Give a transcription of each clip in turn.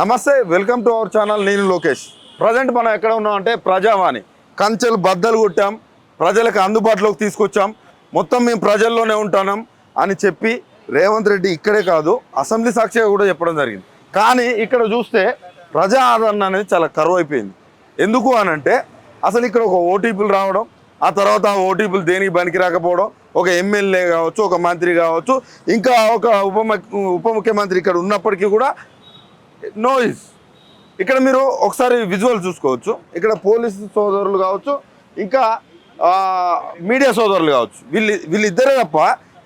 నమస్తే welcome to our channel నేను Lokesh. Present మనం ఎక్కడ ఉన్నాం అంటే ప్రజావాణి. కంచెలు బద్దలు కొట్టాం ప్రజలకు అందుబాటులోకి తీసుకొచ్చాం. మొత్తం మేము ప్రజల్లోనే ఉంటాం అని చెప్పి రేవంత్ రెడ్డి ఇక్కడే కాదు అసెంబ్లీ సాక్షిగా కూడా చెప్పడం జరిగింది. కానీ ఇక్కడ చూస్తే ప్రజా ఆదరణ అనేది చాలా కరువు అయిపోయింది. ఎందుకు అని అంటే అసలు ఇక్కడ ఒక ఓటీపీలు రావడం ఆ తర్వాత ఆ ఓటీపీలు దేనికి పనికి రాకపోవడం ఒక ఎమ్మెల్యే కావచ్చు ఒక మంత్రి కావచ్చు ఇంకా ఒక ఉప ఉప ముఖ్యమంత్రి ఇక్కడ ఉన్నప్పటికీ కూడా నోయిస్ ఇక్కడ మీరు ఒకసారి విజువల్ చూసుకోవచ్చు. ఇక్కడ పోలీసు సోదరులు కావచ్చు ఇంకా మీడియా సోదరులు కావచ్చు. వీళ్ళు వీళ్ళిద్దరే తప్ప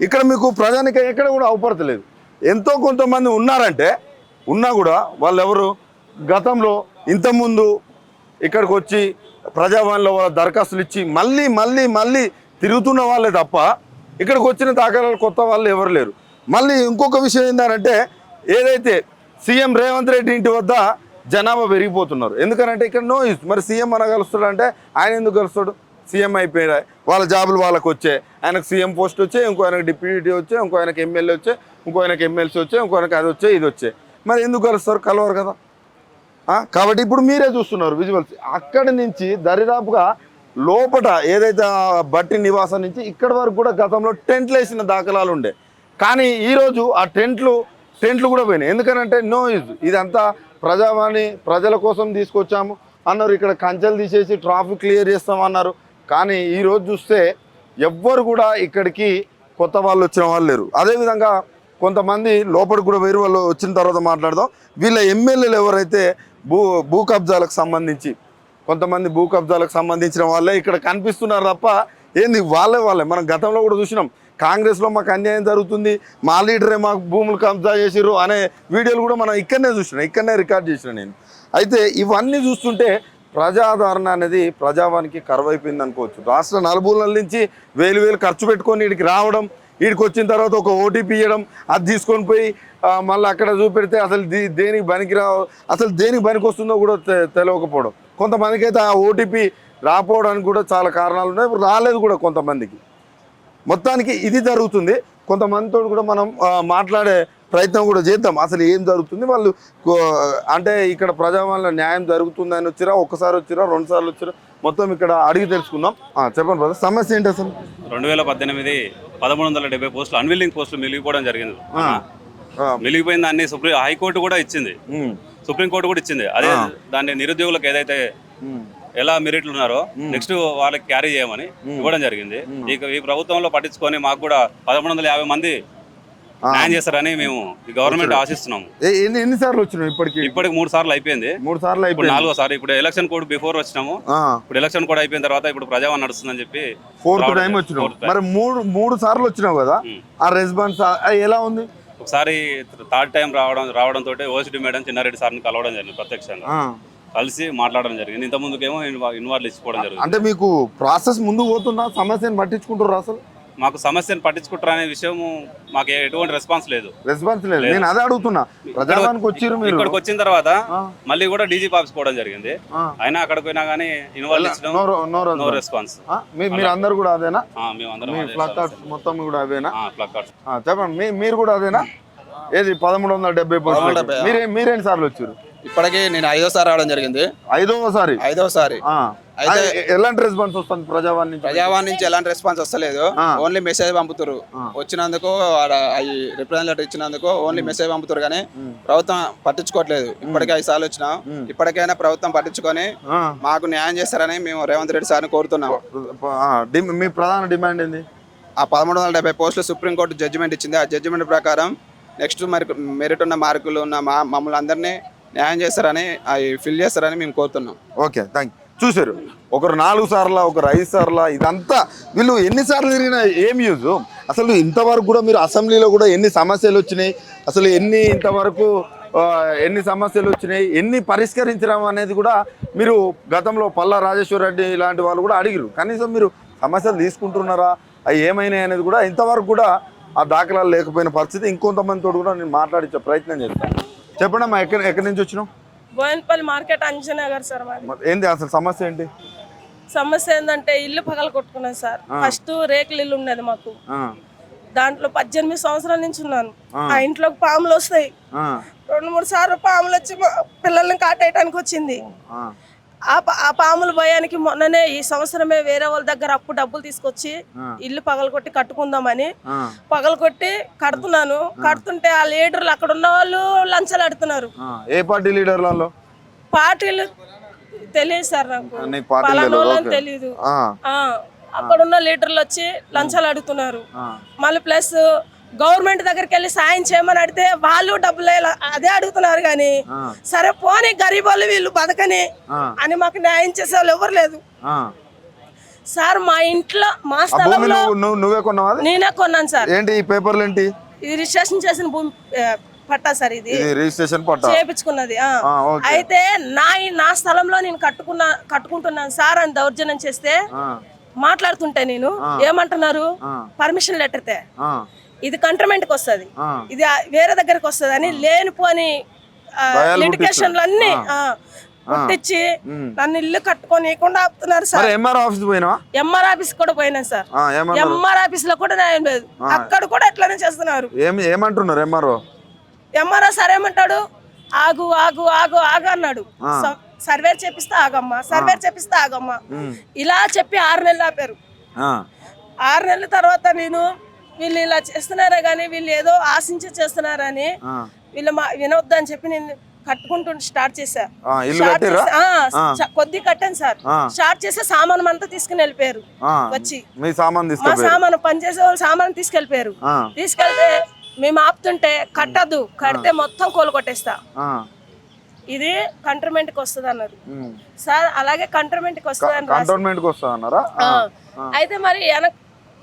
ఇక్కడ మీకు ప్రజానికి ఎక్కడ కూడా అవపడతలేదు ఎంతో కొంతమంది ఉన్నారంటే ఉన్నా కూడా వాళ్ళు ఎవరు గతంలో ఇంతకుముందు ఇక్కడికి వచ్చి ప్రజాభవన్లో వాళ్ళ దరఖాస్తులు ఇచ్చి మళ్ళీ మళ్ళీ మళ్ళీ తిరుగుతున్న వాళ్ళే తప్ప ఇక్కడికి వచ్చిన దాఖలాలు కొత్త వాళ్ళు ఎవరు లేరు. మళ్ళీ ఇంకొక విషయం ఏంటంటే ఏదైతే సీఎం రేవంత్ రెడ్డి ఇంటి వద్ద జనాభా పెరిగిపోతున్నారు. ఎందుకనంటే ఇక్కడ నో యూస్ మరి సీఎం అనగలుస్తాడు అంటే ఆయన ఎందుకు కలుస్తాడు? సీఎం అయిపోయినా వాళ్ళ జాబులు వాళ్ళకు వచ్చాయి ఆయనకు సీఎం పోస్ట్ వచ్చాయి ఇంకో ఆయనకు డిప్యూటీ వచ్చే ఇంకో ఆయనకు ఎమ్మెల్యే వచ్చే ఇంకో ఆయనకు ఎమ్మెల్సీ వచ్చే ఇంకో ఆయనకు అది వచ్చే ఇది వచ్చే. మరి ఎందుకు కలుస్తారు? కలవరు కదా. కాబట్టి ఇప్పుడు మీరే చూస్తున్నారు విజువల్స్. అక్కడి నుంచి దరిదాపుగా లోపట ఏదైతే బట్టి నివాసం నుంచి ఇక్కడి వరకు కూడా గతంలో టెంట్లు వేసిన దాఖలాలు ఉండే. కానీ ఈరోజు ఆ టెంట్లు టెంట్లు కూడా పోయినాయి. ఎందుకనంటే నో యూజ్ ఇదంతా ప్రజావాణి ప్రజల కోసం తీసుకొచ్చాము. అన్నారు ఇక్కడ కంచెలు తీసేసి ట్రాఫిక్ క్లియర్ చేస్తామన్నారు. కానీ ఈరోజు చూస్తే ఎవ్వరు కూడా ఇక్కడికి కొత్త వాళ్ళు వచ్చిన వాళ్ళు లేరు. అదేవిధంగా కొంతమంది లోపలికి కూడా వేరు వాళ్ళు వచ్చిన తర్వాత మాట్లాడదాం. వీళ్ళ ఎమ్మెల్యేలు ఎవరైతే భూ భూ కబ్జాలకు సంబంధించి కొంతమంది భూ కబ్జాలకు సంబంధించిన వాళ్ళే ఇక్కడ కనిపిస్తున్నారు తప్ప ఏంది వాళ్ళే వాళ్ళే. మనం గతంలో కూడా చూసినాం. కాంగ్రెస్లో మాకు అన్యాయం జరుగుతుంది. మా లీడరే మాకు భూములు కబ్జా చేసిర్రు అనే వీడియోలు కూడా మనం ఇక్కడనే చూసినా. ఇక్కడనే రికార్డ్ చేసిన నేను. అయితే ఇవన్నీ చూస్తుంటే ప్రజాదరణ అనేది ప్రజావానికి కరువైపోయింది అనుకోవచ్చు. రాష్ట్ర నలుమూలల నుంచి వేలు వేలు ఖర్చు పెట్టుకొని వీడికి రావడం వీడికి వచ్చిన తర్వాత ఒక ఓటీపీ ఇవ్వడం అది తీసుకొని పోయి మళ్ళీ అక్కడ చూపెడితే అసలు దీ దేనికి పనికి రా అసలు దేనికి పనికి వస్తుందో కూడా తె- తెలియకపోవడం కొంతమందికి అయితే ఆ ఓటీపీ రాకపోవడానికి కూడా చాలా కారణాలు ఉన్నాయి. రాలేదు కూడా కొంతమందికి. మొత్తానికి ఇది జరుగుతుంది. కొంతమందితో కూడా మనం మాట్లాడే ప్రయత్నం కూడా చేద్దాం. అసలు ఏం జరుగుతుంది? వాళ్ళు అంటే ఇక్కడ ప్రజావాళ్ళ న్యాయం జరుగుతుందని వచ్చిరా ఒక్కసారి వచ్చిరా రెండు సార్లు వచ్చిరా మొత్తం ఇక్కడ అడిగి తెలుసుకుందాం. ఆ, చెప్పండి బ్రదర్ సమస్య ఏంటి అసలు? రెండు వేల పద్దెనిమిది పదమూడు వందల డెబ్బై పోస్టులు అన్విల్లింగ్ పోస్టులు మిలిగిపోవడం జరిగింది. మిలిగిపోయిన దాన్ని సుప్రీం హైకోర్టు కూడా ఇచ్చింది. సుప్రీంకోర్టు కూడా ఇచ్చింది. అదే దాన్ని నిరుద్యోగులకు ఏదైతే ఎలా మెరిట్లు ఉన్నారో నెక్స్ట్ వాళ్ళకి క్యారీ చేయమని ఇవ్వడం జరిగింది. ఇక ఈ ప్రభుత్వంలో పట్టించుకొని మాకు కూడా పదమూడు వందల యాభై మంది న్యాయం చేస్తారని మేము ఈ గవర్నమెంట్ ఆశిస్తున్నాము. ఎన్ని వచ్చినావు ఇప్పటికి? ఇప్పటికి మూడు సార్లు అయిపోయింది. మూడు సార్లు అయిపోయింది. నాలుగో సారి ఇప్పుడు ఎలక్షన్ కోడ్ బిఫోర్ వచ్చినాము. ఇప్పుడు ఎలక్షన్ కోడ్ అయిపోయిన తర్వాత ఇప్పుడు ప్రజావాణి నడుస్తుందని చెప్పి ఫోర్త్ టైం time. మరి మూడు మూడు సార్లు వచ్చినావు కదా. ఆ రెస్పాన్స్ ఎలా ఉంది? ఒకసారి థర్డ్ టైం రావడం రావడం తోటి ఓసిడి మేడం చిన్నారెడ్డి సార్ని కలవడం జరిగింది ప్రత్యక్షంగా. కలిసి మాట్లాడడం జరిగింది. ఇంత ముందుకేమో ఇన్వాల్వ్ ఇచ్చిపోవడం జరిగింది. అంటే మీకు ప్రాసెస్ ముందు పోతున్నా సమస్యను పట్టించుకుంటారు అసలు? మాకు సమస్యను పట్టించుకుంటారు అనే విషయం మాకు ఎటువంటి రెస్పాన్స్ లేదు. రెస్పాన్స్ లేదు. నేను అదే అడుగుతున్నా. ప్రజావానికి వచ్చిర్రు మీరు. ఇక్కడికి వచ్చిన తర్వాత. మళ్ళీ కూడా డీజీ ఆఫీస్ పోవడం జరిగింది. అయినా అక్కడికి పోయినా కానీ ఇన్వాల్వ్ ఇచ్చడం నో రెస్పాన్స్. మీరు అందరు కూడా అదేనా? మేమందరం మీ అదే ఫ్లక్ కార్డ్స్ మొత్తం కూడా అవేనా? Plug cards. ఆ, చెప్పండి. మీరు కూడా అదేనా? ఏది పదమూడు వందల డెబ్బై మీరే మీరేం సార్లు వచ్చారు ఇప్పటికి నేను ఐదోసారి రావడం జరిగింది. ఐదోసారి? ఆ. అయితే- ఎలాంటి రెస్పాన్స్ వస్తుంది ప్రజావాణి నుంచి? ప్రజావాణి నుంచి ఎలాంటి రెస్పాన్స్ వస్తలేదు. ఓన్లీ మెసేజ్ పంపుతారు వచ్చినందుకు ఈ రిప్రజెంటేటివ్ ఇచ్చినందుకు ఓన్లీ మెసేజ్ పంపుతారు కానీ ప్రభుత్వం పట్టించుకోవట్లేదు. ఇప్పటికే ఐదు సార్లు వచ్చినాం. ఇప్పటికైనా ప్రభుత్వం పట్టించుకొని. మాకు న్యాయం చేస్తారని మేము రేవంత్ రెడ్డి సార్ని కోరుతున్నాం. మీ ప్రధాన డిమాండ్ ఏంది? ఆ పదమూడు వందల డెబ్బై పోస్టులు సుప్రీంకోర్టు జడ్జిమెంట్ ఇచ్చింది. ఆ జడ్జిమెంట్ ప్రకారం నెక్స్ట్ మరి మెరిట్ ఉన్న మార్కులు ఉన్న మా మమ్మల్ని అందరినీ న్యాయం చేస్తారని అవి ఫిల్ చేస్తారని మేము కోరుతున్నాం. ఓకే థ్యాంక్ చూశారు ఒకరు నాలుగు సార్ల ఒకరు ఐదు సార్ల ఇదంతా వీళ్ళు ఎన్నిసార్లు తిరిగినా ఏం యూజ్? అసలు ఇంతవరకు కూడా మీరు అసెంబ్లీలో కూడా ఎన్ని సమస్యలు వచ్చినాయి? అసలు ఎన్ని ఇంతవరకు ఎన్ని సమస్యలు వచ్చినాయి? ఎన్ని పరిష్కరించడం అనేది కూడా మీరు గతంలో పల్లా రాజేశ్వర రెడ్డి ఇలాంటి వాళ్ళు కూడా అడిగిరు కనీసం మీరు సమస్యలు తీసుకుంటున్నారా? అవి ఏమైనాయి అనేది కూడా ఇంతవరకు కూడా ఆ దాఖలాలు లేకపోయిన పరిస్థితి ఇంకొంతమందితో కూడా నేను మాట్లాడించే ప్రయత్నం చేస్తాను. చెప్పండి అమ్మా ఎక్కడి ఎక్కడి నుంచి వచ్చినావు? బోయినపల్లి మార్కెట్ అంజనగర్ సార్ మాది. మరి ఏంది అసలు సమస్య ఏంటి? సమస్య ఏంటంటే ఇల్లు పగల కొట్టుకున్నాను సార్. ఫస్ట్ రేకుల ఇల్లు ఉండేది మాకు. దాంట్లో పద్దెనిమిది సంవత్సరాల నుంచి ఉన్నాను. ఆ. ఇంట్లోకి పాములు వస్తాయి. రెండు మూడు సార్లు పాములు వచ్చి పిల్లల్ని కాటేయడానికి వచ్చింది. ఆ, పాముల భయానికి మొన్ననే ఈ సంవత్సరమే వేరే వాళ్ళ దగ్గర అప్పు డబ్బులు తీసుకొచ్చి ఇల్లు పగలగొట్టి కట్టుకుందామని పగలగొట్టి కడుతున్నాను. కడుతుంటే ఆ లీడర్లు అక్కడ ఉన్న వాళ్ళు లంచాలు అడుతున్నారు. ఏ పార్టీ లీడర్లలో పార్టీలు తెలియదు సార్ నాకు. ఆ, అక్కడ ఉన్న లీడర్లు వచ్చి లంచాలు అడుగుతున్నారు. మళ్ళీ ప్లస్ గవర్నమెంట్ దగ్గరికి వెళ్ళి సాయం చేయమని అడిగితే వాళ్ళు డబ్బులు అదే అడుగుతున్నారు కానీ. సరే పోనీ గరీబ్ వాళ్ళు బతకని. అని మాకు న్యాయం చేసే వాళ్ళు ఎవరు లేదు. సార్ మా ఇంట్లో మా స్థలంలో నువ్వు కొన్నావా? నేనే కొన్నాను సార్. ఏంటి ఈ పేపర్లు ఏంటి? ఇది రిజిస్ట్రేషన్ చేసిన భూమి పట్టా సార్ ఇది. రిజిస్ట్రేషన్ పట్టా? చేపించుకున్నది అయితే నా నా స్థలంలో నేను కట్టుకున్నా కట్టుకుంటున్నాను సార్ అని దౌర్జన్యం చేస్తే మాట్లాడుతుంటే నేను ఏమంటున్నారు. పర్మిషన్ లెటర్ ఇది కంట్రమెంట్కి వస్తుంది. ఇది వేరే దగ్గరకు వస్తుంది అని లేనిపోని లిటికేషన్లు అన్ని పుట్టించి నన్ను ఇల్లు కట్టుకోనీయకుండా ఆపుతున్నారు సార్. ఎంఆర్ ఆఫీస్ పోయినావా? ఎంఆర్ ఆఫీస్ కూడా పోయినా సార్. MR office. లో కూడా న్యాయం లేదు. అక్కడ కూడా ఎట్లనే చేస్తున్నారు. ఏమంటున్నారు ఎంఆర్ఓ ఎంఆర్ఓ సార్ ఏమంటాడు? ఆగు ఆగు ఆగు ఆగు అన్నాడు. స- సర్వే చేపిస్తే ఆగమ్మా సర్వే చేపిస్తే ఆగమ్మా. ఇలా చెప్పి ఆరు నెలలు ఆపారు. ఆరు నెలల తర్వాత నేను వీళ్ళు ఇలా చేస్తున్నారా కానీ వీళ్ళు ఏదో ఆశించి చేస్తున్నారని వీళ్ళు మా వినొద్దని చెప్పి నేను కట్టుకుంటూ స్టార్ట్ చేశా. స్టార్ట్ ఆ, చ- కొద్ది కట్టాను సార్. స్టార్ట్ చేస్తే సామానం అంతా తీసుకుని వెళ్ళిపోయారు వచ్చి. మీ సామాన్ మా సామాను పనిచేసే వాళ్ళు సామాను తీసుకెళ్ళిపోయారు. ఆ, తీసుకెళ్తే మేము ఆపుతుంటే కట్టద్దు కడితే మొత్తం కోలు కొట్టేస్తా. ఆ, ఇది కంటర్మెంట్కి వస్తుంది అన్నారు ఉమ్. సార్ అలాగే కంటర్మెంట్కి వస్తుంది అని రాసి- కంటోన్మెంట్కి వస్తా అన్నారా ఆ. అయితే మరి వెనక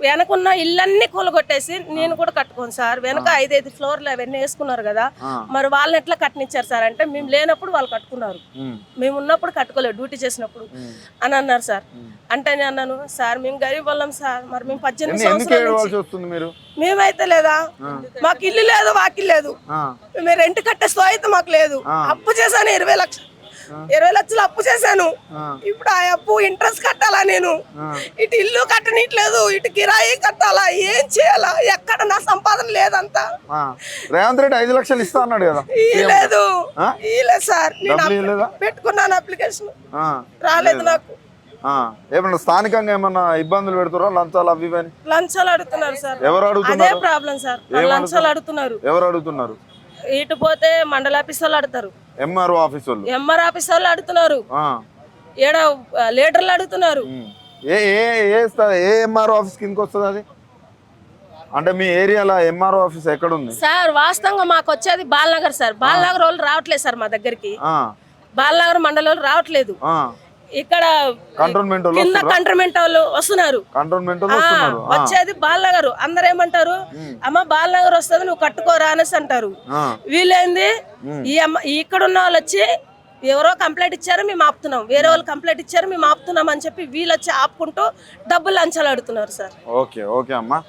వెనకున్న ఇల్లన్నీ కూలగొట్టేసి నేను కూడా కట్టుకోను సార్. వెనక ఐదైదు ఫ్లోర్లు అవన్నీ వేసుకున్నారు కదా. మరి వాళ్ళని ఎట్లా కట్టనిచ్చారు సార్ అంటే మేము లేనప్పుడు వాళ్ళు కట్టుకున్నారు. మేము ఉన్నప్పుడు కట్టుకోలేదు డ్యూటీ చేసినప్పుడు అని అన్నారు సార్. అంటే నేను అన్నాను సార్ మేము గరీబ్ వాళ్ళం సార్. మరి మేము పద్దెనిమిది సంవత్సరాల మేమైతే లేదా? మాకు ఇల్లు లేదు వాకిల్ లేదు. మేము రెంట్ కట్టే స్థోయితే మాకు లేదు. అప్పు చేశాను ఇరవై లక్షలు. ఇరవై లక్షలు అప్పు చేశాను. ఇప్పుడు ఆ అప్పు ఇంట్రెస్ట్ కట్టాలా నేను? ఇటు ఇల్లు కట్టనీయట్లేదు ఇటు కిరాయి కట్టాలా ఏం చేయాలా? ఎక్కడ నా సంపాదన లేదంతా. రేవంత్ రెడ్డి ఐదు లక్షలు ఇస్తా అన్నాడు కదా. లేదు. లేదు సార్. నేను? పెట్టుకున్నాను అప్లికేషన్ రాలేదు నాకు. ఏమన్నా స్థానికంగా ఏమన్నా ఇబ్బందులు పెడుతురా లంచాలు అవి లంచాలు అడుగుతున్నారు సార్. ఎవరు అదే అడుగుతున్నారు ప్రాబ్లం సార్ లంచాలు అడుగుతున్నారు. ఎవరు అడుగుతున్నారు? ఇటు పోతే మండల ఆఫీస్ వాళ్ళు అడుగుతారు. ఎంఆర్ఓ ఆఫీస్ వాళ్ళు. ఎంఆర్ ఆఫీస్ వాళ్ళు అడుగుతున్నారు. ఏడ లీడర్లు అడుగుతున్నారు. ఏ ఏ ఏ ఏ ఎంఆర్ఓ ఆఫీస్ కిందకి వస్తుంది అది? అంటే మీ ఏరియాలో ఎంఆర్ఓ ఆఫీస్ ఎక్కడ ఉంది సార్ వాస్తవంగా మాకు వచ్చేది బాలనగర్ సార్. బాలనగర్ వాళ్ళు రావట్లేదు సార్ మా దగ్గరికి. బాలనగర్ మండలం వాళ్ళు రావట్లేదు. ఇక్కడ కంటోన్మెంట్ కింద కంటర్మెంట్ వాళ్ళు వస్తున్నారు. కంటోన్మెంట్ వచ్చేది బాలనగర్. అందరు ఏమంటారు అమ్మ బాలనగర్ వస్తుంది నువ్వు కట్టుకోరా అనేసి అంటారు. వీళ్ళేంది? ఈ అమ్మ ఇక్కడ ఉన్న వాళ్ళు వచ్చి ఎవరో కంప్లైంట్ ఇచ్చారు మేము ఆపుతున్నాం. వేరే వాళ్ళు కంప్లైంట్ ఇచ్చారు మేము ఆపుతున్నాం అని చెప్పి వీళ్ళు వచ్చి ఆపుకుంటూ డబ్బులు లంచాలు అడుగుతున్నారు సార్. ఓకే ఓకే అమ్మా.